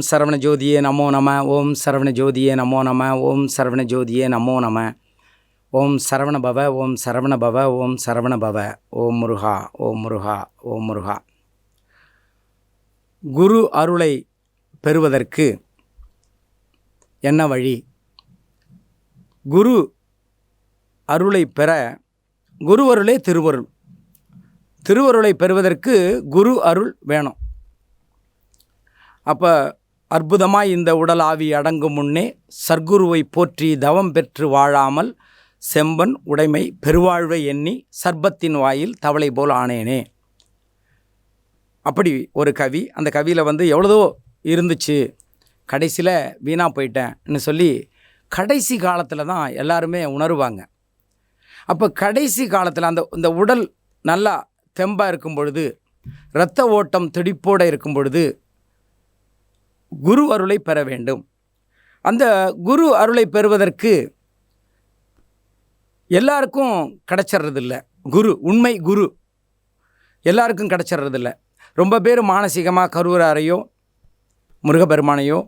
ஓம் சரவண ஜோதியே நமோ நம ஓம் சரவண ஜோதியே நமோ நம ஓம் சரவண ஜோதியே நமோ நம. ஓம் சரவண பவ ஓம் சரவண பவ ஓம் சரவண பவ. ஓம் முருகா ஓம் முருகா ஓம் முருகா. குரு அருளை பெறுவதற்கு என்ன வழி? குரு அருளை பெற குருவருளே திருவருள். திருவருளை பெறுவதற்கு குரு அருள் வேணும். அப்போ அற்புதமாய் இந்த உடல் ஆவி அடங்கும் முன்னே சர்க்குருவை போற்றி தவம் பெற்று வாழாமல் செம்பன் உடைமை பெருவாழ்வை எண்ணி சர்பத்தின் வாயில் தவளை போல் ஆனேனே. அப்படி ஒரு கவி அந்த கவியில் வந்து எவ்வளதோ இருந்துச்சு. கடைசியில் வீணாக போயிட்டேன்னு சொல்லி கடைசி காலத்தில் தான் எல்லாருமே உணருவாங்க. அப்போ கடைசி காலத்தில் அந்த இந்த உடல் நல்லா தெம்பாக இருக்கும் பொழுது இரத்த ஓட்டம் துடிப்போடு இருக்கும் பொழுது குரு அருளை பெற வேண்டும். அந்த குரு அருளை பெறுவதற்கு எல்லாருக்கும் கிடச்சிட்றதில்ல குரு உண்மை குரு. எல்லாருக்கும் கிடச்சிட்றதில்ல ரொம்ப பேர் மானசீகமாக கருவூராரையோ முருகப்பெருமானையோ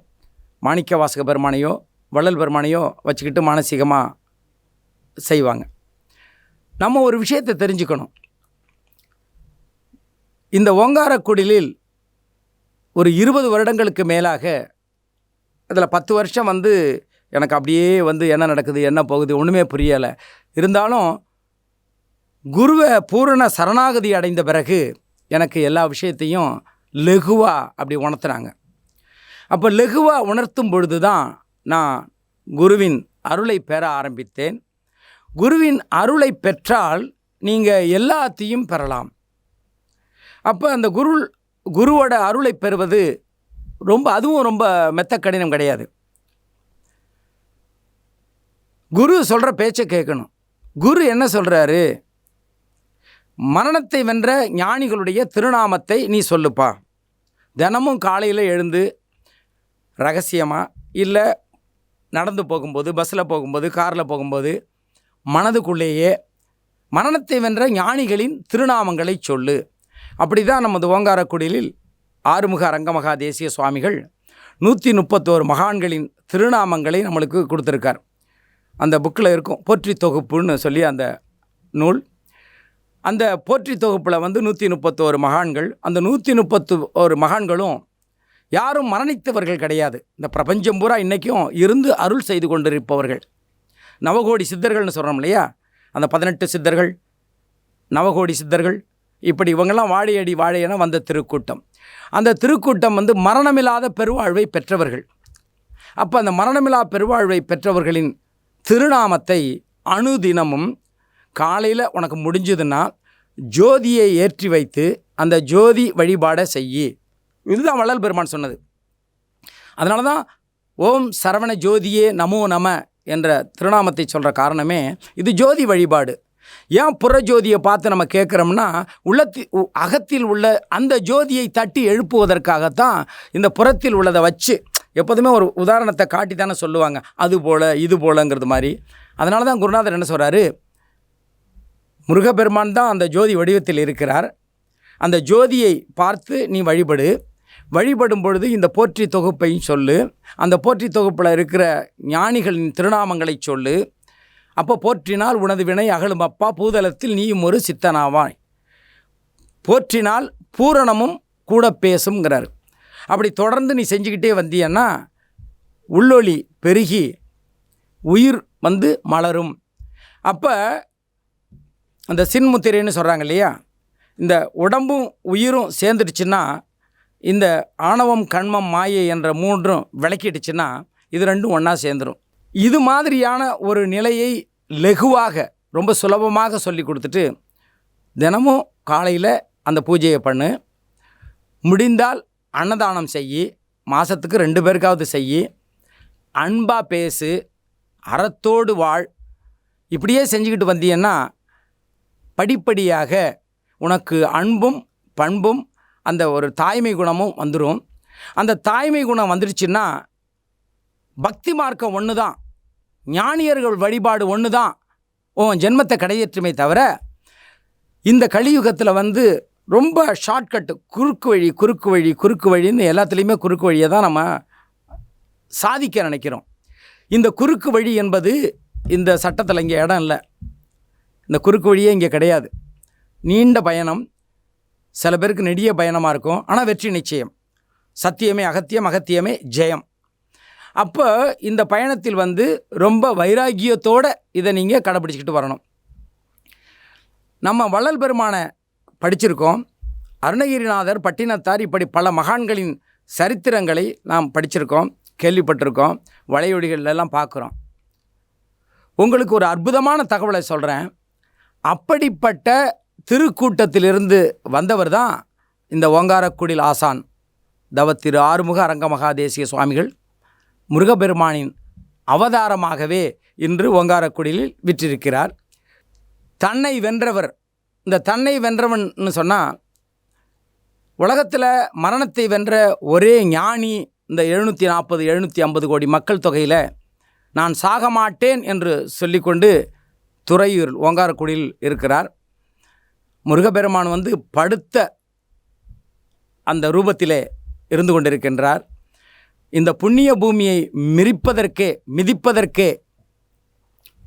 மாணிக்க வாசக பெருமானையோ வள்ளல் பெருமானையோ வச்சுக்கிட்டு மானசீகமாக செய்வாங்க. நம்ம ஒரு விஷயத்தை தெரிஞ்சுக்கணும். இந்த ஓங்காரக்குடிலில் ஒரு இருபது வருடங்களுக்கு மேலாக அதில் பத்து வருஷம் வந்து எனக்கு அப்படியே வந்து என்ன நடக்குது என்ன போகுது ஒன்றுமே புரியலை. இருந்தாலும் குருவை பூரண சரணாகதி அடைந்த பிறகு எனக்கு எல்லா விஷயத்தையும் லெகுவாக அப்படி உணர்த்துனாங்க. அப்போ லெகுவாக உணர்த்தும் பொழுது தான் நான் குருவின் அருளை பெற ஆரம்பித்தேன். குருவின் அருளை பெற்றால் நீங்கள் எல்லாத்தையும் பெறலாம். அப்போ அந்த குரு குருவோட அருளை பெறுவது ரொம்ப அதுவும் ரொம்ப மெத்த கடினம் கிடையாது. குரு சொல்கிற பேச்சை கேட்கணும். குரு என்ன சொல்கிறாரு மரணத்தை வென்ற ஞானிகளுடைய திருநாமத்தை நீ சொல்லுப்பா. தினமும் காலையில் எழுந்து ரகசியமாக இல்லை நடந்து போகும்போது பஸ்ஸில் போகும்போது காரில் போகும்போது மனதுக்குள்ளேயே மரணத்தை வென்ற ஞானிகளின் திருநாமங்களை சொல்லு. அப்படி தான் நமது ஓங்காரக்குடிலில் ஆறுமுக ரங்கமகா தேசிய சுவாமிகள் நூற்றி முப்பத்தோரு மகான்களின் திருநாமங்களை நம்மளுக்கு கொடுத்துருக்கார். அந்த புக்கில் இருக்கும் போற்றி தொகுப்புன்னு சொல்லி அந்த நூல். அந்த போற்றி தொகுப்பில் வந்து நூற்றி முப்பத்தோரு மகான்கள். அந்த நூற்றி முப்பத்து ஒரு மகான்களும் யாரும் மரணித்தவர்கள் கிடையாது. இந்த பிரபஞ்சம் பூரா இன்றைக்கும் இருந்து அருள் செய்து கொண்டிருப்பவர்கள். நவகோடி சித்தர்கள்னு சொல்கிறோம் இல்லையா? அந்த பதினெட்டு சித்தர்கள் நவகோடி சித்தர்கள் இப்படி இவங்கெல்லாம் வாழையடி வாழையென வந்த திருக்கூட்டம். அந்த திருக்கூட்டம் வந்து மரணமில்லாத பெருவாழ்வை பெற்றவர்கள். அப்போ அந்த மரணமில்லா பெருவாழ்வை பெற்றவர்களின் திருநாமத்தை அணுதினமும் காலையில் உனக்கு முடிஞ்சதுன்னா ஜோதியை ஏற்றி வைத்து அந்த ஜோதி வழிபாடை செய்யி. இதுதான் வள்ளல் பெருமான் சொன்னது. அதனால தான் ஓம் சரவண ஜோதியே நமோ நம என்ற திருநாமத்தை சொல்கிற காரணமே இது ஜோதி வழிபாடு. ஏன் புற ஜோதியை பார்த்து நம்ம கேட்குறோம்னா உள்ளத்தி உ- அகத்தில் உள்ள அந்த ஜோதியை தட்டி எழுப்புவதற்காகத்தான் இந்த புறத்தில் உள்ளதை வச்சு எப்போதுமே ஒரு உதாரணத்தை காட்டி தானே சொல்லுவாங்க. அது போல் இது போலங்கிறது மாதிரி. அதனால தான் குருநாதர் என்ன சொல்கிறாரு முருகப்பெருமான் தான் அந்த ஜோதி வடிவத்தில் இருக்கிறார். அந்த ஜோதியை பார்த்து நீ வழிபடு. வழிபடும் பொழுது இந்த போற்றி தொகுப்பையும் சொல்லு. அந்த போற்றி தொகுப்பில் இருக்கிற ஞானிகளின் திருநாமங்களை சொல்லு. அப்போ போற்றினால் உனது வினை அகலும். அப்பா பூதலத்தில் நீயும் ஒரு சித்தனாவாய். போற்றினால் பூரணமும் கூட பேசுங்கிறார் அப்படி தொடர்ந்து நீ செஞ்சுக்கிட்டே வந்தீன்னா உள்ளொளி பெருகி உயிர் வந்து மலரும். அப்போ அந்த சின்முத்திரைன்னு சொல்கிறாங்க இல்லையா? இந்த உடம்பும் உயிரும் சேர்ந்துடுச்சுன்னா இந்த ஆணவம் கண்மம் மாயை என்ற மூன்றும் விளக்கிடுச்சுன்னா இது ரெண்டும் ஒன்றா சேர்ந்துடும் இது மாதிரியான ஒரு நிலையை லெகுவாக ரொம்ப சுலபமாக சொல்லி கொடுத்துட்டு தினமும் காலையில் அந்த பூஜையை பண்ணு. முடிந்தால் அன்னதானம் செய்யி மாதத்துக்கு ரெண்டு பேருக்காவது செய்யி அன்பாக பேசு அறத்தோடு வாழ். இப்படியே செஞ்சுக்கிட்டு வந்தீங்கன்னா படிப்படியாக உனக்கு அன்பும் பண்பும் அந்த ஒரு தாய்மை குணமும் வந்துடும் அந்த தாய்மை குணம் வந்துடுச்சுன்னா பக்தி மார்க்கம் ஒன்று தான் ஞானியர்கள் வழிபாடு ஒன்று தான் உன் ஜென்மத்தை கடையேற்றுமே தவிர இந்த கலியுகத்தில் வந்து ரொம்ப ஷார்ட்கட்டு குறுக்கு வழி குறுக்கு வழி குறுக்கு வழின்னு எல்லாத்துலேயுமே குறுக்கு வழியை தான் நம்ம சாதிக்க நினைக்கிறோம். இந்த குறுக்கு வழி என்பது இந்த சட்டத்தில் இங்கே இடம் இல்லை. இந்த குறுக்கு வழியே இங்கே கிடையாது. நீண்ட பயணம் சில பேருக்கு நெடிய பயணமாக இருக்கும். ஆனால் வெற்றி நிச்சயம். சத்தியமே அகத்தியம் அகத்தியமே ஜெயம். அப்போ இந்த பயணத்தில் வந்து ரொம்ப வைராக்கியத்தோடு இதை நீங்கள் கடைப்பிடிச்சிக்கிட்டு வரணும். நம்ம வள்ளல் பெருமானை படிச்சிருக்கோம். அருணகிரிநாதர் பட்டினத்தார் இப்படி பல மகான்களின் சரித்திரங்களை நாம் படிச்சிருக்கோம் கேள்விப்பட்டிருக்கோம் வளையொடிகளெல்லாம் எல்லாம் பார்க்குறோம். உங்களுக்கு ஒரு அற்புதமான தகவலை சொல்கிறேன் அப்படிப்பட்ட திருக்கூட்டத்திலிருந்து வந்தவர் தான் இந்த ஓங்காரக்குடில் ஆசான். தவ திரு ஆறுமுக அரங்க மகாதேசிய சுவாமிகள். முருகப்பெருமானின் அவதாரமாகவே இன்று ஓங்காரக்குடியில் விற்றிருக்கிறார். தன்னை வென்றவர் இந்த தன்னை வென்றவன்னு சொன்னால் உலகத்தில் மரணத்தை வென்ற ஒரே ஞானி இந்த எழுநூற்றி நாற்பது எழுநூற்றி ஐம்பது கோடி மக்கள் தொகையில் நான் சாக மாட்டேன் என்று சொல்லிக்கொண்டு துறையூர் ஓங்காரக்குடியில் இருக்கிறார். முருகப்பெருமான் வந்து படுத்த அந்த ரூபத்திலே இருந்து கொண்டிருக்கின்றார். இந்த புண்ணிய பூமியை மிதிப்பதற்கே மிதிப்பதற்கே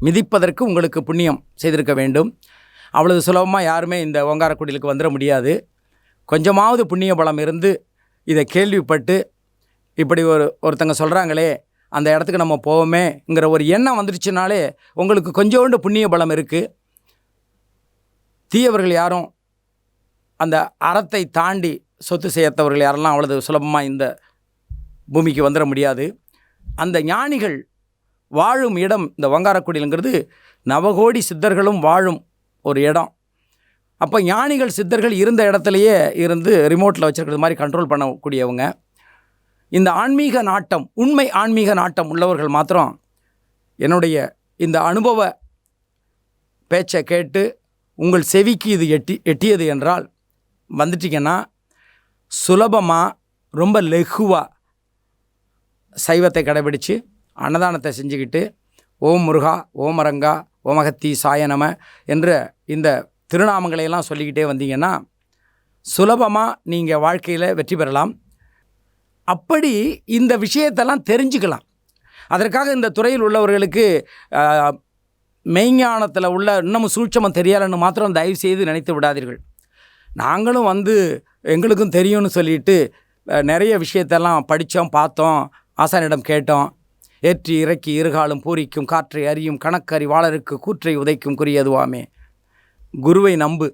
மிதிப்பதற்கு உங்களுக்கு புண்ணியம் செய்திருக்க வேண்டும். அவ்வளவு சுலபமாக யாருமே இந்த ஓங்காரக்குடிலுக்கு வந்துட முடியாது. கொஞ்சமாவது புண்ணிய பலம் இருந்து இதை கேள்விப்பட்டு இப்படி ஒரு ஒருத்தங்க சொல்கிறாங்களே அந்த இடத்துக்கு நம்ம போவோமேங்கிற ஒரு எண்ணம் வந்துடுச்சுனாலே உங்களுக்கு கொஞ்சோண்டு புண்ணிய பலம் இருக்குது தீயவர்கள் யாரும் அந்த அறத்தை தாண்டி சொத்து செய்யத்தவர்கள் யாரெல்லாம் அவ்வளவு சுலபமாக இந்த பூமிக்கு வந்துட முடியாது. அந்த ஞானிகள் வாழும் இடம் இந்த வங்காரக்குடியிலுங்கிறது நவகோடி சித்தர்களும் வாழும் ஒரு இடம். அப்போ ஞானிகள் சித்தர்கள் இருந்த இடத்துலையே இருந்து ரிமோட்டில் வச்சுருக்கிறது மாதிரி கண்ட்ரோல் பண்ணக்கூடியவங்க. இந்த ஆன்மீக நாட்டம் உண்மை ஆன்மீக நாட்டம் உள்ளவர்கள் மாத்திரம் என்னுடைய இந்த அனுபவ பேச்சை கேட்டு உங்கள் செவிக்கு இது எட்டி எட்டியது என்றால் வந்துட்டிங்கன்னா சுலபமாக ரொம்ப லெகுவாக சைவத்தை கடைபிடித்து அன்னதானத்தை செஞ்சுக்கிட்டு ஓம் முருகா ஓம் அரங்கா ஓமகத்தி சாயநம என்ற இந்த திருநாமங்களையெல்லாம் சொல்லிக்கிட்டே வந்தீங்கன்னா சுலபமாக நீங்கள் வாழ்க்கையில் வெற்றி பெறலாம். அப்படி இந்த விஷயத்தெல்லாம் தெரிஞ்சுக்கலாம். அதற்காக இந்த துறையில் உள்ளவர்களுக்கு மெய்ஞானத்தில் உள்ள இன்னமும் சூட்சமம் தெரியலைன்னு மாத்திரம் தயவு செய்து நினைத்து விடாதீர்கள். நாங்களும் வந்து எங்களுக்கும் தெரியும்னு சொல்லிட்டு நிறைய விஷயத்தெல்லாம் படித்தோம் பார்த்தோம் ஆசானிடம் கேட்டோம் ஏற்றி இறக்கி இருகாலும் பூரிக்கும் காற்றை அறியும் கணக்கறி வாளருக்கு கூற்றை உதைக்கும் குறியதுவாமே குருவை நம்பு.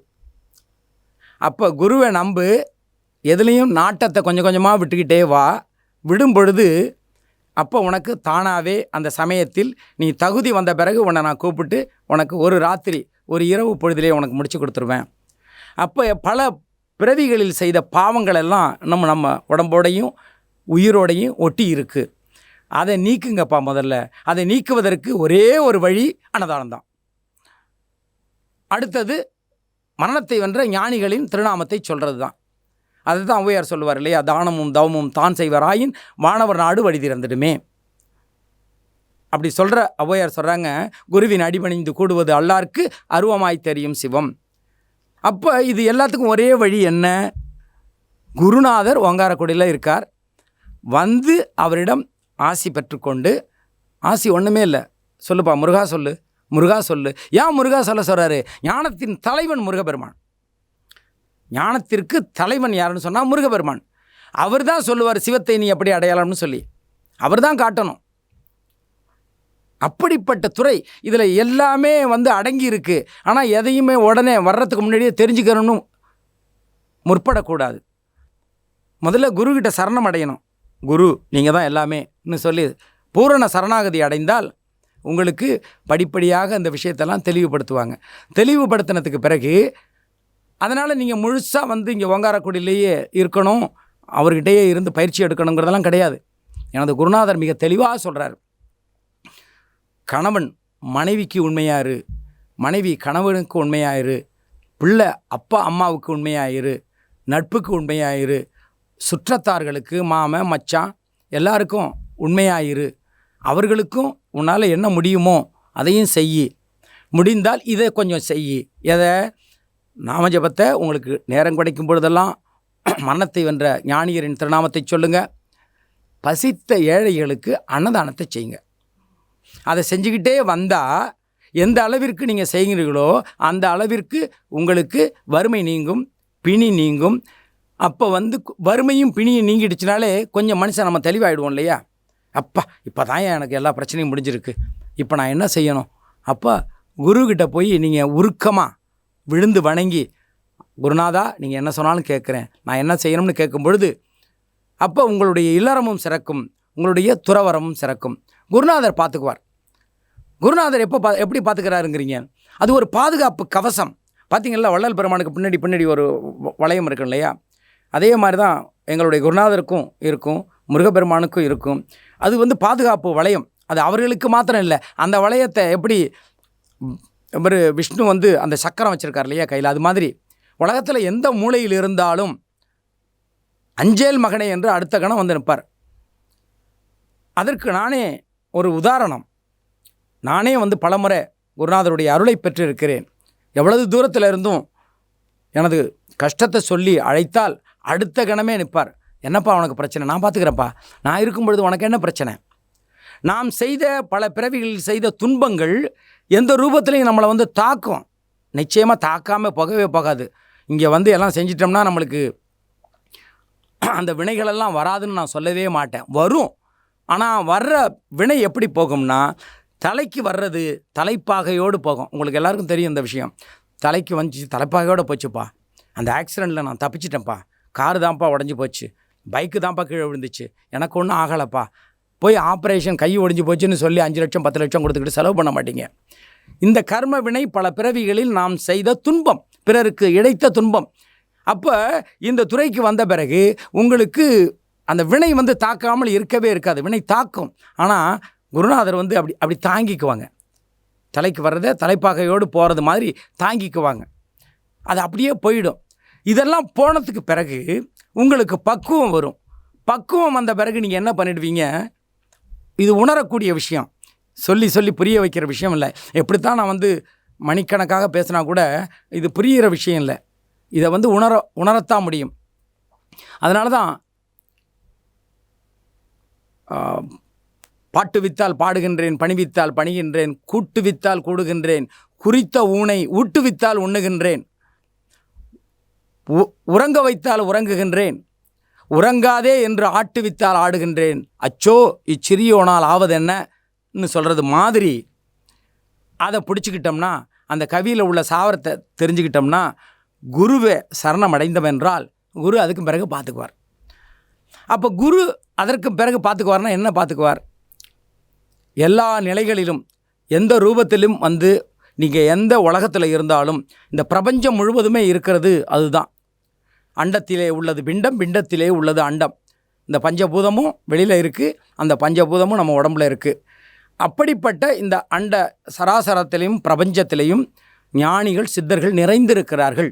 அப்போ குருவை நம்பு எதுலேயும் நாட்டத்தை கொஞ்சம் கொஞ்சமாக விட்டுக்கிட்டே வா. விடும் பொழுது அப்போ உனக்கு தானாகவே அந்த சமயத்தில் நீ தகுதி வந்த பிறகு உன்னை நான் கூப்பிட்டு உனக்கு ஒரு ராத்திரி ஒரு இரவு பொழுதிலே உனக்கு முடிச்சு கொடுத்துருவேன். அப்போ பல பிறவிகளில் செய்த பாவங்கள் எல்லாம் நம்ம நம்ம உடம்போடையும் உயிரோடையும் ஒட்டி இருக்குது அதை நீக்குங்கப்பா முதல்ல. அதை நீக்குவதற்கு ஒரே ஒரு வழி அன்னதானம் தான் அடுத்தது மரணத்தை வென்ற ஞானிகளின் திருநாமத்தை சொல்கிறது தான் அதுதான் ஔவையார் சொல்லுவார் இல்லையா? தானமும் தவமும் தான் செய்வராயின் வானவர் நாடு வழி திறந்துடுமே. அப்படி சொல்கிற ஔவையார் சொல்கிறாங்க குருவின் அடிபணிந்து கூடுவது அல்லாருக்கு அருவமாய் தெரியும் சிவம். அப்போ இது எல்லாத்துக்கும் ஒரே வழி என்ன? குருநாதர் ஓங்காரக்குடியில் இருக்கார். வந்து அவரிடம் ஆசி பெற்றுக்கொண்டு ஆசி ஒன்றுமே இல்லை. சொல்லுப்பா முருகா சொல்லு முருகா சொல்லு. ஏன் முருகா சொல்ல சொல்கிறாரு ஞானத்தின் தலைவன் முருகபெருமான் ஞானத்திற்கு தலைவன் யாருன்னு சொன்னால் முருகபெருமான் அவர் தான் சொல்லுவார் சிவத்தை நீ எப்படி அடையாளம்னு சொல்லி. அவர் தான் காட்டணும். அப்படிப்பட்ட துறை இதில் எல்லாமே வந்து அடங்கி இருக்கு. ஆனால் எதையுமே உடனே வர்றதுக்கு முன்னாடியே தெரிஞ்சுக்கணும்னு முற்படக்கூடாது. முதல்ல குருக்கிட்ட சரணம் அடையணும். குரு நீங்கள் தான் எல்லாமேன்னு சொல்லி பூரண சரணாகதி அடைந்தால் உங்களுக்கு படிப்படியாக அந்த விஷயத்தெல்லாம் தெளிவுபடுத்துவாங்க. தெளிவுபடுத்தினதுக்கு பிறகு அதனால் நீங்கள் முழுசாக வந்து இங்கே ஓங்காரக்குடியிலேயே இருக்கணும் அவர்கிட்டயே இருந்து பயிற்சி எடுக்கணுங்கிறதெல்லாம் கிடையாது. எனது குருநாதர் மிக தெளிவாக சொல்கிறார் கணவன் மனைவிக்கு உண்மையாயிரு மனைவி கணவனுக்கு உண்மையாயிரு பிள்ளை அப்பா அம்மாவுக்கு உண்மையாயிரு நட்புக்கு உண்மையாயிரு சுற்றத்தார்களுக்கு மாமன் மச்சான் எல்லாருக்கும் உண்மையாயிரு. அவர்களுக்கும் உன்னால் என்ன முடியுமோ அதையும் செய் முடிந்தால் இதை கொஞ்சம் செய் எதை? நாமஜபத்தை உங்களுக்கு நேரம் கிடைக்கும் பொழுதெல்லாம் மரணத்தை வென்ற ஞானியரின் திருநாமத்தை சொல்லுங்கள் பசித்த ஏழைகளுக்கு அன்னதானத்தை செய்யுங்க. அதை செஞ்சுக்கிட்டே வந்தால் எந்த அளவிற்கு நீங்கள் செய்கிறீர்களோ அந்த அளவிற்கு உங்களுக்கு வறுமை நீங்கும் பிணி நீங்கும் அப்போ வந்து கு- வறுமையும் பிணியும் நீங்கிடுச்சுனாலே கொஞ்சம் மனுஷன் நம்ம தெளிவாயிடுவோம் இல்லையா? அப்பா இப்போ தான் எனக்கு எல்லா பிரச்சனையும் முடிஞ்சிருக்கு. இப்போ நான் என்ன செய்யணும்? அப்போ குருக்கிட்ட போய் நீங்கள் உருக்கமாக விழுந்து வணங்கி குருநாதா நீங்கள் என்ன சொன்னாலும் கேட்குறேன். நான் என்ன செய்யணும்னு கேட்கும் பொழுது அப்போ உங்களுடைய இல்லறமும் சிறக்கும் உங்களுடைய துறவரமும் சிறக்கும். குருநாதர் பார்த்துக்குவார் குருநாதர் எப்போ பா எப்படி பார்த்துக்கிறாருங்கிறீங்க அது ஒரு பாதுகாப்பு கவசம். பார்த்தீங்களா வள்ளல் பெருமானுக்கு பின்னாடி பின்னாடி ஒரு வ- வளையம் இருக்கும் இல்லையா அதே மாதிரி தான் எங்களுடைய குருநாதருக்கும் இருக்கும் முருகப்பெருமானுக்கும் இருக்கும். அது வந்து பாதுகாப்பு வளையம். அது அவர்களுக்கு மாத்திரம் இல்லை அந்த வளையத்தை எப்படி ஒரு விஷ்ணு வந்து அந்த சக்கரம் வச்சுருக்கார் இல்லையா கையில்? அது மாதிரி உலகத்தில் எந்த மூலையில் இருந்தாலும் அஞ்சேல் மகனே என்று அடுத்த கணம் வந்து நிற்பார். அதற்கு நானே ஒரு உதாரணம். நானே வந்து பலமுறை குருநாதருடைய அருளை பெற்றிருக்கிறேன். எவ்வளவு தூரத்தில் இருந்தும் எனது கஷ்டத்தை சொல்லி அழைத்தால் அடுத்த கணமே நிற்பார். என்னப்பா உனக்கு பிரச்சனை? நான் பார்த்துக்கிறேன்ப்பா. நான் இருக்கும் பொழுது உனக்கு என்ன பிரச்சனை? நாம் செய்த பல பிறவிகளில் செய்த துன்பங்கள் எந்த ரூபத்துலையும் நம்மளை வந்து தாக்கும். நிச்சயமாக தாக்காமல் போகவே போகாது. இங்கே வந்து எல்லாம் செஞ்சிட்டோம்னா நம்மளுக்கு அந்த வினைகளெல்லாம் வராதுன்னு நான் சொல்லவே மாட்டேன். வரும். ஆனால் வர்ற வினை எப்படி போகும்னா தலைக்கு வர்றது தலைப்பாகையோடு போகும். உங்களுக்கு எல்லாருக்கும் தெரியும் இந்த விஷயம். தலைக்கு வந்துச்சு தலைப்பாகையோடு போச்சுப்பா. அந்த ஆக்சிடெண்ட்டில் நான் தப்பிச்சிட்டேன்ப்பா. காரு தான்ப்பா உடஞ்சி போச்சு. பைக்கு தான்ப்பா கீழே விழுந்துச்சு. எனக்கு ஒன்றும் ஆகலைப்பா. போய் ஆப்ரேஷன் கை ஒடிஞ்சு போச்சுன்னு சொல்லி அஞ்சு லட்சம் பத்து லட்சம் கொடுத்துக்கிட்டு செலவு பண்ண மாட்டீங்க. இந்த கர்ம வினை பல பிறவிகளில் நாம் செய்த துன்பம் பிறருக்கு இழைத்த துன்பம். அப்போ இந்த துறைக்கு வந்த பிறகு உங்களுக்கு அந்த வினை வந்து தாக்காமல் இருக்கவே இருக்காது. வினை தாக்கும். ஆனால் குருநாதர் வந்து அப்படி அப்படி தாங்கிக்குவாங்க. தலைக்கு வர்றதை தலைப்பாகையோடு போகிறது மாதிரி தாங்கிக்குவாங்க. அது அப்படியே போயிடும். இதெல்லாம் போனதுக்கு பிறகு உங்களுக்கு பக்குவம் வரும். பக்குவம் வந்த பிறகு நீங்கள் என்ன பண்ணிடுவீங்க? இது உணரக்கூடிய விஷயம். சொல்லி சொல்லி புரிய வைக்கிற விஷயம் இல்லை. எப்படித்தான் நான் வந்து மணிக்கணக்காக பேசினா கூட இது புரிகிற விஷயம் இல்லை. இதை வந்து உணர உணரத்தான் முடியும். அதனால தான் பாட்டு வித்தால் பாடுகின்றேன் பணி வித்தால் பணிகின்றேன் கூட்டு வித்தால் கூடுகின்றேன் குறித்த ஊனை ஊட்டு வித்தால் உண்ணுகின்றேன். உறங்க வைத்தால் உறங்குகின்றேன். உறங்காதே என்று ஆட்டுவித்தால் ஆடுகின்றேன். அச்சோ இச்சிறியோனால் ஆவதென்னன்னு சொல்கிறது மாதிரி. அதை பிடிச்சிக்கிட்டோம்னா அந்த கவியில் உள்ள சாவரத்தை தெரிஞ்சுக்கிட்டோம்னா குருவை சரணம் அடைந்தவென்றால் குரு அதுக்கு பிறகு பார்த்துக்குவார் அப்போ குரு அதற்கு பிறகு பார்த்துக்குவார்னா என்ன பார்த்துக்குவார் எல்லா நிலைகளிலும் எந்த ரூபத்திலும் வந்து நீங்கள் எந்த உலகத்தில் இருந்தாலும் இந்த பிரபஞ்சம் முழுவதுமே இருக்கிறது அதுதான். அண்டத்திலே உள்ளது பிண்டம் பிண்டத்திலே உள்ளது அண்டம். இந்த பஞ்சபூதமும் வெளியில் இருக்குது அந்த பஞ்சபூதமும் நம்ம உடம்புல இருக்குது அப்படிப்பட்ட இந்த அண்ட சராசரத்திலையும் பிரபஞ்சத்திலையும் ஞானிகள் சித்தர்கள் நிறைந்திருக்கிறார்கள்.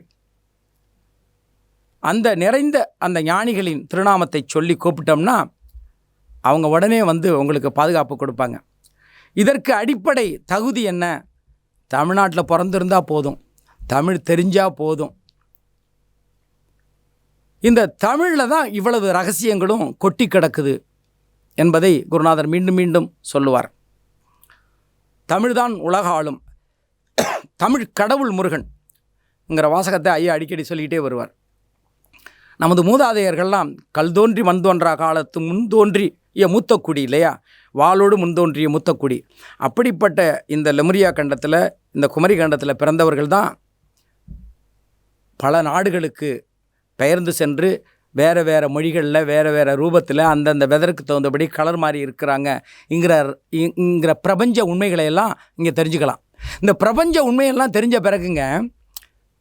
அந்த நிறைந்த அந்த ஞானிகளின் திருநாமத்தை சொல்லி கூப்பிட்டோம்னா அவங்க உடனே வந்து உங்களுக்கு பாதுகாப்பு கொடுப்பாங்க. இதற்கு அடிப்படை தகுதி என்ன? தமிழ்நாட்டில் பிறந்திருந்தால் போதும். தமிழ் தெரிஞ்சால் போதும். இந்த தமிழில் தான் இவ்வளவு ரகசியங்களும் கொட்டி கிடக்குது என்பதை குருநாதர் மீண்டும் மீண்டும் சொல்லுவார். தமிழ்தான் உலக ஆளும் தமிழ் கடவுள் முருகன்ங்கிற வாசகத்தை ஐயா அடிக்கடி சொல்லிக்கிட்டே வருவார். நமது மூதாதையர்கள்லாம் கல் தோன்றி மண் தோன்றா காலத்து முன் ஏ மூத்தக்குடி இல்லையா? வாளோடு முன்தோன்றிய மூத்தக்குடி அப்படிப்பட்ட இந்த லெமுரியா கண்டத்தில் இந்த குமரி கண்டத்தில் பிறந்தவர்கள் தான் பல நாடுகளுக்கு பெயர்ந்து சென்று வேறு வேறு மொழிகளில் வேறு வேறு ரூபத்தில் அந்தந்த வெதருக்கு தகுந்தபடி கலர் மாறி இருக்கிறாங்க இங்கிற இங்கிற பிரபஞ்ச உண்மைகளை எல்லாம் இங்கே தெரிஞ்சுக்கலாம். இந்த பிரபஞ்ச உண்மையெல்லாம் தெரிஞ்ச பிறகுங்க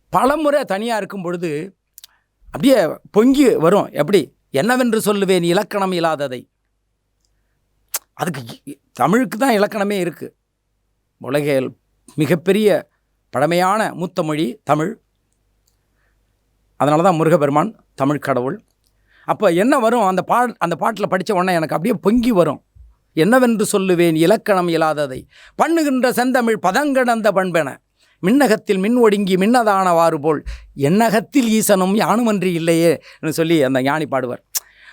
பலமுறை தனியாக இருக்கும் பொழுது அப்படியே பொங்கி வரும். எப்படி? என்னவென்று சொல்லுவேன் இலக்கணம் இல்லாததை. அதுக்கு தமிழுக்கு தான் இலக்கணமே இருக்குது உலகில் மிகப்பெரிய பழமையான மூத்த மொழி தமிழ். அதனால தான் முருகபெருமான் தமிழ் கடவுள். அப்போ என்ன வரும்? அந்த பா அந்த பாட்டில் படித்த உடனே எனக்கு அப்படியே பொங்கி வரும். என்னவென்று சொல்லுவேன்? இலக்கணம் இல்லாததை. பண்ணுகின்ற செந்தமிழ் பதங்கடந்த பண்பென. மின்னகத்தில் மின் ஒடுங்கி மின்னதானவாறு போல். எண்ணகத்தில் ஈசனும் யானுமன்றி இல்லையே என்று சொல்லி அந்த ஞானி பாடுவார்.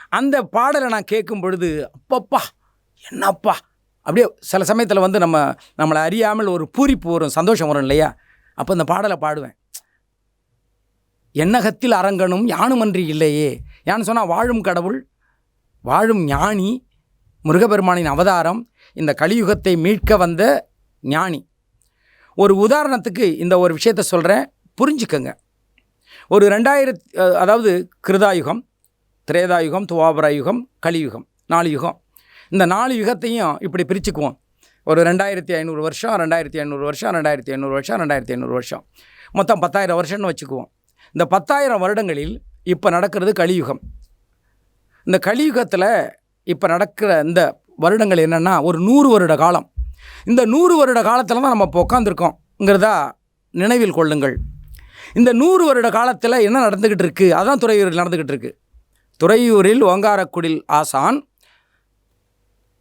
அந்த பாடலை நான் கேட்கும் பொழுது அப்பப்பா என்னப்பா? அப்படியே சில சமயத்தில் வந்து நம்ம நம்மளை அறியாமல் ஒரு பூரிப்பு வரும் சந்தோஷம் வரும் இல்லையா? அப்போ இந்த பாடலை பாடுவேன். எண்ணகத்தில் அரங்கனும் யானுமன்றி இல்லையே. யான்னு சொன்னால் வாழும் கடவுள் வாழும் ஞானி முருகபெருமானின் அவதாரம் இந்த கலியுகத்தை மீட்க வந்த ஞானி. ஒரு உதாரணத்துக்கு இந்த ஒரு விஷயத்த சொல்கிறேன் புரிஞ்சுக்கங்க. ஒரு ரெண்டாயிரத்தி அதாவது கிருதாயுகம் திரேதாயுகம் துவாபராயுகம் கலியுகம் நாலு யுகம் இந்த நாலு யுகத்தையும் இப்படி பிரிச்சுக்குவோம். ஒரு ரெண்டாயிரத்தி ஐநூறு வருஷம் ரெண்டாயிரத்தி ஐநூறு வருஷம் ரெண்டாயிரத்தி ஐநூறு வருஷம் ரெண்டாயிரத்தி ஐநூறு வருஷம். மொத்தம் பத்தாயிரம் வருஷம்னு வச்சுக்குவோம். இந்த பத்தாயிரம் வருடங்களில் இப்போ நடக்கிறது கலியுகம். இந்த கலியுகத்தில் இப்போ நடக்கிற இந்த வருடங்கள் என்னென்னா ஒரு நூறு வருட காலம். இந்த நூறு வருட காலத்தில் தான் நம்ம இப்போ உட்காந்துருக்கோங்கிறதா நினைவில் கொள்ளுங்கள். இந்த நூறு வருட காலத்தில் என்ன நடந்துக்கிட்டு இருக்குது அதான் துறையூரில் நடந்துக்கிட்டு இருக்குது துறையூரில் ஓங்காரக்குடில் ஆசான்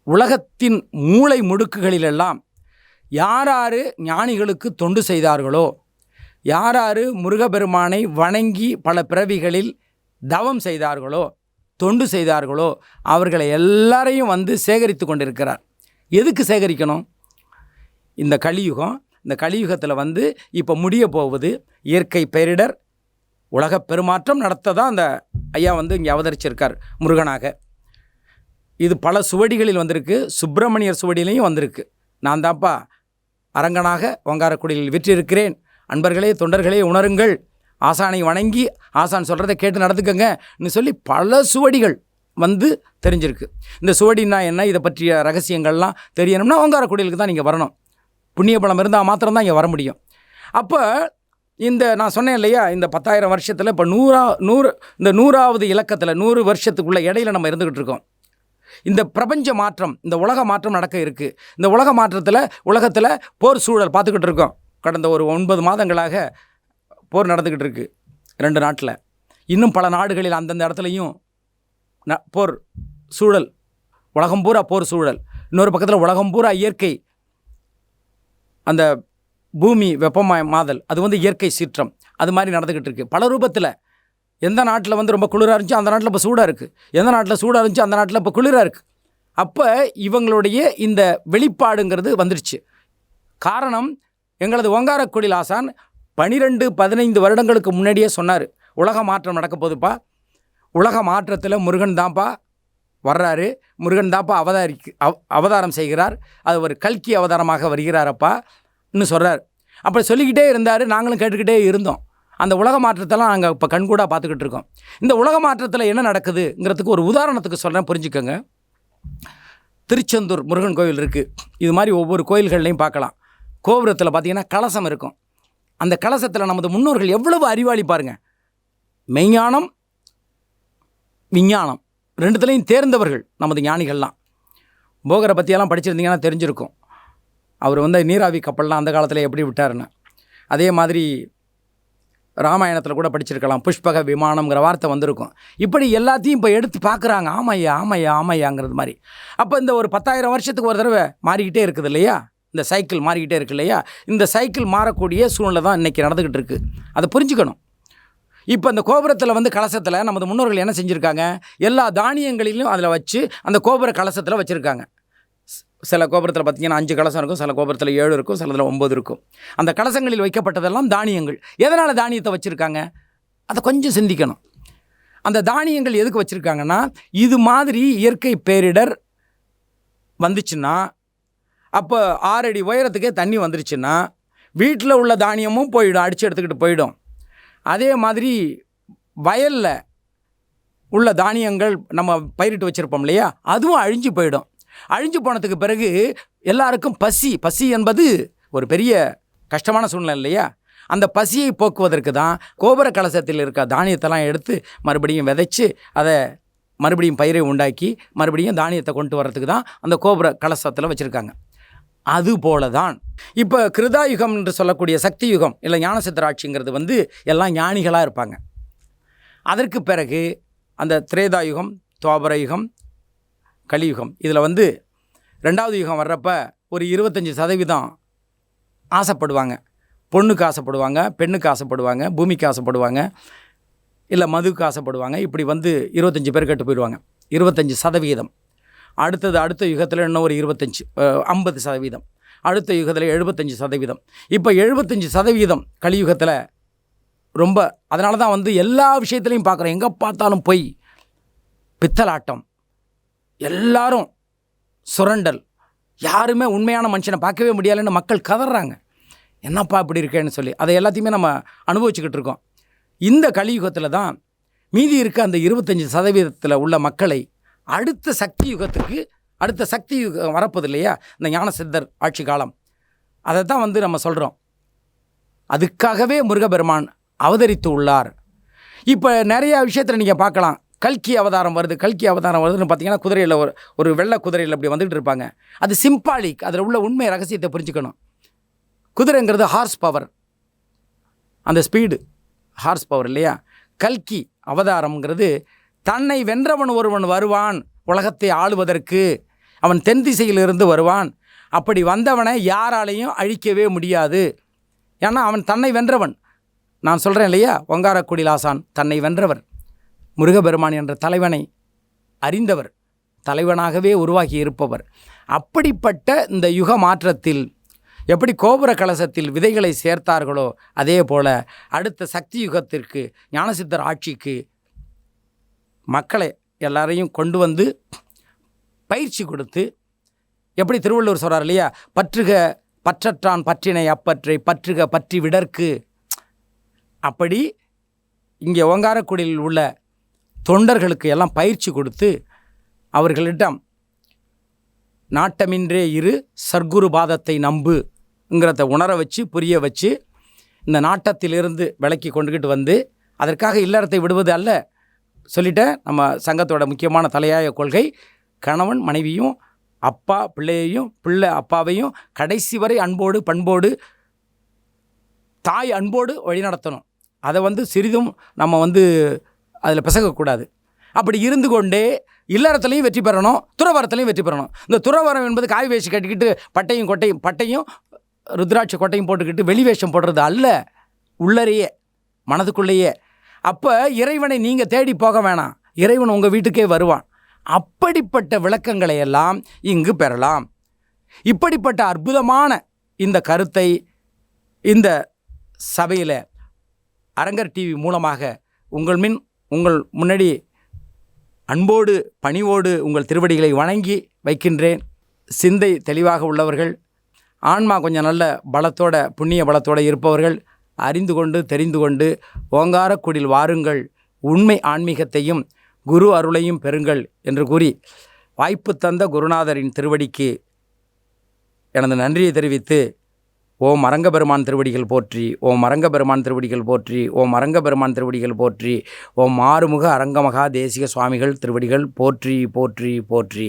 உலகத்தின் மூளை முடுக்குகளிலெல்லாம் யாராரு ஞானிகளுக்கு தொண்டு செய்தார்களோ யாராரு முருகபெருமானை வணங்கி பல பிறவிகளில் தவம் செய்தார்களோ தொண்டு செய்தார்களோ அவர்களை எல்லாரையும் வந்து சேகரித்து கொண்டிருக்கிறார். எதுக்கு சேகரிக்கணும்? இந்த கலியுகம் இந்த கலியுகத்தில் வந்து இப்போ முடிய போவது இயற்கை பேரிடர் உலகப் பெருமாற்றம் நடத்த தான் அந்த ஐயா வந்து இங்கே அவதரிச்சிருக்கார் முருகனாக. இது பல சுவடிகளில் வந்திருக்கு. சுப்பிரமணியர் சுவடியிலையும் வந்திருக்கு. நான் தான்ப்பா அரங்கனாக ஓங்காரக்குடியில் விற்றிருக்கிறேன். அன்பர்களே தொண்டர்களே உணருங்கள். ஆசானை வணங்கி ஆசான் சொல்கிறத கேட்டு நடந்துக்கங்கன்னு சொல்லி பல சுவடிகள் வந்து தெரிஞ்சிருக்கு. இந்த சுவடின்னா என்ன? இதை பற்றிய ரகசியங்கள்லாம் தெரியணும்னா ஓங்காரக்குடியிலுக்கு தான் நீங்கள் வரணும். புண்ணிய பலம் இருந்தால் மாத்திரம்தான் இங்கே வர முடியும். அப்போ இந்த நான் சொன்னேன் இல்லையா? இந்த பத்தாயிரம் வருஷத்தில் இப்போ நூறா நூறு இந்த நூறாவது இலக்கத்தில் நூறு வருஷத்துக்குள்ள இடையில நம்ம இருந்துக்கிட்டு இருக்கோம். இந்த பிரபஞ்ச மாற்றம் இந்த உலக மாற்றம் நடக்க இருக்குது இந்த உலக மாற்றத்தில் உலகத்தில் போர் சூழல் பார்த்துக்கிட்டு இருக்கோம். கடந்த ஒரு ஒன்பது மாதங்களாக போர் நடந்துக்கிட்டு இருக்குது ரெண்டு நாட்டில். இன்னும் பல நாடுகளில் அந்தந்த இடத்துலையும் ந போர் சூழல் உலகம் பூரா போர் சூழல். இன்னொரு பக்கத்தில் உலகம் பூரா இயற்கை அந்த பூமி வெப்பமாதல் அது வந்து இயற்கை சீற்றம். அது மாதிரி நடந்துக்கிட்டு இருக்குது பல ரூபத்தில் எந்த நாட்டில் வந்து ரொம்ப குளிராக இருந்துச்சோ அந்த நாட்டில் இப்போ சூடாக இருக்குது எந்த நாட்டில் சூடாக இருந்துச்சோ அந்த நாட்டில் இப்போ குளிராக இருக்குது அப்போ இவங்களுடைய இந்த வெளிப்பாடுங்கிறது வந்துடுச்சு காரணம் எங்களது ஓங்காரக்குடில் ஆசான் பனிரெண்டு பதினைந்து வருடங்களுக்கு முன்னாடியே சொன்னார் உலக மாற்றம் நடக்க போகுதுப்பா. உலக மாற்றத்தில் முருகன் தான்ப்பா வர்றாரு. முருகன் தான்ப்பா அவதாரிக்கு அவ அவதாரம் செய்கிறார். அது ஒரு கல்கி அவதாரமாக வருகிறாரப்பா. இன்னும் சொல்கிறார் அப்படி சொல்லிக்கிட்டே இருந்தார் நாங்களும் கேட்டுக்கிட்டே இருந்தோம். அந்த உலக மாற்றத்தெல்லாம் நாங்கள் இப்போ கண்கூடாக பார்த்துக்கிட்டு இருக்கோம். இந்த உலக மாற்றத்தில் என்ன நடக்குதுங்கிறதுக்கு ஒரு உதாரணத்துக்கு சொல்கிறேன் புரிஞ்சுக்கோங்க. திருச்செந்தூர் முருகன் கோவில் இருக்குது இது மாதிரி ஒவ்வொரு கோயில்கள்லையும் பார்க்கலாம். கோபுரத்தில் பார்த்தீங்கன்னா கலசம் இருக்கும். அந்த கலசத்தில் நமது முன்னோர்கள் எவ்வளவு அறிவாளி பாருங்கள் மெய்ஞானம் விஞ்ஞானம் ரெண்டுத்துலேயும் தேர்ந்தவர்கள் நமது ஞானிகள்லாம். போகரை பற்றியெல்லாம் படிச்சிருந்தீங்கன்னா தெரிஞ்சிருக்கும். அவர் வந்து நீராவி கப்பல்லாம் அந்த காலத்தில் எப்படி விட்டாருன்னு. அதே மாதிரி ராமாயணத்தில் கூட படிச்சிருக்கலாம். புஷ்பக விமானம்ங்கிற வார்த்தை வந்திருக்கும். இப்படி எல்லாத்தையும் இப்போ எடுத்து பார்க்குறாங்க ஆமையா ஆமையா ஆமையாங்கிறது மாதிரி. அப்போ இந்த ஒரு பத்தாயிரம் வருஷத்துக்கு ஒரு தடவை மாறிக்கிட்டே இருக்குது இல்லையா? இந்த சைக்கிள் மாறிக்கிட்டே இருக்கு இல்லையா? இந்த சைக்கிள் மாறக்கூடிய சூழ்நிலை தான் இன்றைக்கி நடந்துக்கிட்டு இருக்குது அதை புரிஞ்சுக்கணும். இப்போ அந்த கோபுரத்தில் வந்து கலசத்தில் நமது முன்னோர்கள் என்ன செஞ்சுருக்காங்க? எல்லா தானியங்களிலும் அதில் வச்சு அந்த கோபுர கலசத்தில் வச்சுருக்காங்க. சில கோபுரத்தில் பார்த்தீங்கன்னா அஞ்சு கலசம் இருக்கும் சில கோபுரத்தில் ஏழு இருக்கும் சிலதில் ஒம்பது இருக்கும். அந்த கலசங்களில் வைக்கப்பட்டதெல்லாம் தானியங்கள். எதனால் தானியத்தை வச்சுருக்காங்க? அதை கொஞ்சம் சிந்திக்கணும். அந்த தானியங்கள் எதுக்கு வச்சுருக்காங்கன்னா இது மாதிரி இயற்கை பேரிடர் வந்துச்சுன்னா அப்போ ஆறடி உயரத்துக்கே தண்ணி வந்துருச்சுன்னா வீட்டில் உள்ள தானியமும் போயிடும் அடித்து எடுத்துக்கிட்டு போயிடும். அதே மாதிரி வயலில் உள்ள தானியங்கள் நம்ம பயிரிட்டு வச்சுருப்போம் இல்லையா? அதுவும் அழிஞ்சு போயிடும். அழிஞ்சு போனதுக்கு பிறகு எல்லாருக்கும் பசி. பசி என்பது ஒரு பெரிய கஷ்டமான சூழ்நிலை இல்லையா? அந்த பசியை போக்குவதற்கு தான் கோபுர கலசத்தில் இருக்க தானியத்தெல்லாம் எடுத்து மறுபடியும் விதைச்சி அதை மறுபடியும் பயிரை உண்டாக்கி மறுபடியும் தானியத்தை கொண்டு வர்றதுக்கு தான் அந்த கோபுர கலசத்தில் வச்சுருக்காங்க. அதுபோல தான். இப்போ கிருதாயுகம் என்று சொல்லக்கூடிய சக்தி யுகம் இல்லை ஞானசித்தராட்சிங்கிறது வந்து எல்லாம் ஞானிகளாக இருப்பாங்க. அதற்கு பிறகு அந்த திரேதா யுகம் துவாபர யுகம் கலியுகம். இதில் வந்து ரெண்டாவது யுகம் வர்றப்ப ஒரு இருபத்தஞ்சி சதவீதம் ஆசைப்படுவாங்க. பொண்ணுக்கு ஆசைப்படுவாங்க பெண்ணுக்கு ஆசைப்படுவாங்க பூமிக்கு ஆசைப்படுவாங்க இல்லை மதுக்கு ஆசைப்படுவாங்க. இப்படி வந்து இருபத்தஞ்சி பேர் கெட்டு போயிடுவாங்க. இருபத்தஞ்சி சதவீதம். அடுத்தது அடுத்த யுகத்தில் இன்னும் ஒரு இருபத்தஞ்சி ஐம்பது சதவீதம். அடுத்த யுகத்தில் எழுபத்தஞ்சி சதவீதம். இப்போ எழுபத்தஞ்சி சதவீதம் கலியுகத்தில் ரொம்ப அதனால தான் வந்து எல்லா விஷயத்துலையும் பார்க்குறோம் எங்கே பார்த்தாலும் பொய் பித்தலாட்டம். எல்லாரும் சுரண்டல். யாருமே உண்மையான மனுஷனை பார்க்கவே முடியலைன்னு மக்கள் கதறாங்க என்னப்பா இப்படி இருக்கேன்னு சொல்லி. அதை எல்லாத்தையுமே நம்ம அனுபவிச்சுக்கிட்டு இருக்கோம். இந்த கலியுகத்தில் தான் மீதி இருக்க அந்த இருபத்தஞ்சி சதவீதத்தில் உள்ள மக்களை அடுத்த சக்தி யுகத்துக்கு அடுத்த சக்தி யுகம் வரப்போது இல்லையா? இந்த ஞான சித்தர் ஆட்சி காலம். அதை தான் வந்து நம்ம சொல்கிறோம் அதுக்காகவே முருகபெருமான் அவதரித்து உள்ளார். இப்போ நிறையா விஷயத்தில் நீங்கள் பார்க்கலாம். கல்கி அவதாரம் வருது கல்கி அவதாரம் வருதுன்னு பார்த்தீங்கன்னா குதிரையில் ஒரு ஒரு வெள்ளை குதிரையில் அப்படி வந்துகிட்டு இருப்பாங்க. அது சிம்பாலிக் அதில் உள்ள உண்மை ரகசியத்தை புரிஞ்சுக்கணும். குதிரைங்கிறது ஹார்ஸ் பவர். அந்த ஸ்பீடு ஹார்ஸ் பவர் இல்லையா? கல்கி அவதாரம்ங்கிறது தன்னை வென்றவன் ஒருவன் வருவான் உலகத்தை ஆளுவதற்கு. அவன் தென் திசையிலிருந்து வருவான். அப்படி வந்தவனை யாராலையும் அழிக்கவே முடியாது. ஏன்னா அவன் தன்னை வென்றவன். நான் சொல்கிறேன் இல்லையா? ஒங்காரக்குடிலாசான் தன்னை வென்றவர். முருகபெருமான் என்ற தலைவனை அறிந்தவர் தலைவனாகவே உருவாகி இருப்பவர் அப்படிப்பட்ட இந்த யுக மாற்றத்தில் எப்படி கோபுர கலசத்தில் விதைகளை சேர்த்தார்களோ அதே போல அடுத்த சக்தி யுகத்திற்கு ஞானசித்தர் ஆட்சிக்கு மக்களை எல்லாரையும் கொண்டு வந்து பயிற்சி கொடுத்து எப்படி திருவள்ளுவர் சொல்கிறார் இல்லையா? பற்றுக பற்றற்றான் பற்றினை அப்பற்றை பற்றுக பற்றி விடற்கு. அப்படி இங்கே ஓங்காரக்குடியில் உள்ள தொண்டர்களுக்கு எல்லாம் பயிற்சி கொடுத்து அவர்களிடம் நாட்டமின்றே இரு சர்க்குரு பாதத்தை நம்புங்கிறத உணர வச்சு புரிய வச்சு இந்த நாட்டத்திலிருந்து விலக்கி கொண்டுக்கிட்டு வந்து அதற்காக இல்லறத்தை விடுவது அல்ல. சொல்லிட்டேன் நம்ம சங்கத்தோட முக்கியமான தலையாய கொள்கை கணவன் மனைவியும் அப்பா பிள்ளையையும் பிள்ளை அப்பாவையும் கடைசி வரை அன்போடு பண்போடு தாய் அன்போடு வழிநடத்தணும். அதை வந்து சிறிதும் நம்ம வந்து அதில் பிசகக்கூடாது அப்படி இருந்து கொண்டே இல்லறத்துலையும் வெற்றி பெறணும் துறவரத்துலையும் வெற்றி பெறணும். இந்த துறவரம் என்பது காய் வேஷம் கட்டிக்கிட்டு பட்டையும் கொட்டையும் பட்டையும் ருத்ராட்ச கொட்டையும் போட்டுக்கிட்டு வெளி வேஷம் போடுறது அல்ல. உள்ளறையே மனதுக்குள்ளேயே. அப்போ இறைவனை நீங்கள் தேடி போக வேணாம். இறைவன் உங்கள் வீட்டுக்கே வருவான். அப்படிப்பட்ட விளக்கங்களை எல்லாம் இங்கு பெறலாம். இப்படிப்பட்ட அற்புதமான இந்த கருத்தை இந்த சபையில் அரங்கர் டிவி மூலமாக உங்கள் மின் உங்கள் முன்னாடி அன்போடு பணிவோடு உங்கள் திருவடிகளை வணங்கி வைக்கின்றேன். சிந்தை தெளிவாக உள்ளவர்கள் ஆன்மா கொஞ்சம் நல்ல பலத்தோட புண்ணிய பலத்தோடு இருப்பவர்கள் அறிந்து கொண்டு தெரிந்து கொண்டு ஓங்காரக்குடில் வாருங்கள். உண்மை ஆன்மீகத்தையும் குரு அருளையும் பெறுங்கள் என்று கூறி வாய்ப்பு தந்த குருநாதரின் திருவடிக்கு எனது நன்றியை தெரிவித்து ஓம் அரங்கபெருமான் திருவடிகள் போற்றி ஓம் அரங்கபெருமான் திருவடிகள் போற்றி ஓம் அரங்கபெருமான் திருவடிகள் போற்றி ஓம் ஆறுமுக அரங்கமகா தேசிக சுவாமிகள் திருவடிகள் போற்றி போற்றி போற்றி.